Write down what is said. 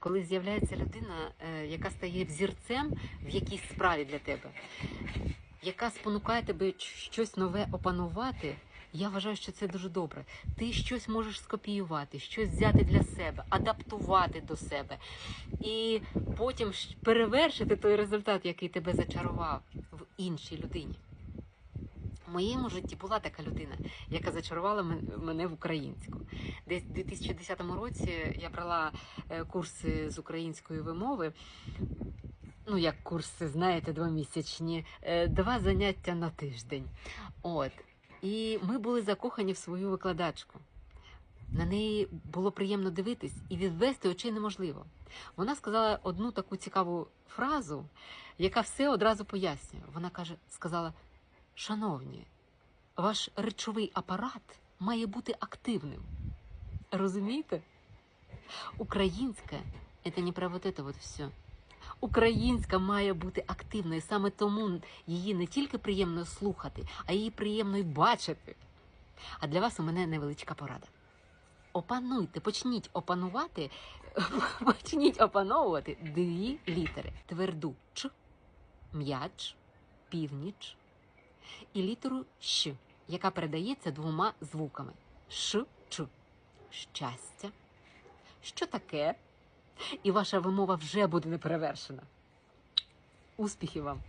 коли з'являється людина, е, яка стає взірцем в якійсь справі для тебе, яка спонукає тебе щось нове опанувати. Я вважаю, що це дуже добре. Ти щось можеш скопіювати, щось взяти для себе, адаптувати до себе і потім перевершити той результат, який тебе зачарував в іншій людині. В моєму житті була така людина, яка зачарувала мене в українську. Десь у 2010 році я брала е, курси з української вимови. Ну, як курси, знаєте, двомісячні, е, два заняття на тиждень. От. І ми були закохані в свою викладачку. На неї було приємно дивитись і відвести очей неможливо. Вона сказала одну таку цікаву фразу, яка все одразу пояснює. Вона каже, сказала: Шановні, ваш речовий апарат має бути активним. Розумієте? Українське це не про вот вот все. Українська має бути активною. Саме тому її не тільки приємно слухати, а її приємно й бачити. А для вас у мене невеличка порада. Опануйте, почніть опанувати, почніть опановувати дві літери: тверду Ч, м'яч, північ і літеру Щ, яка передається двома звуками: Ш, Ч. Щастя. Що таке? І ваша вимова вже буде неперевершена. Успіхів вам!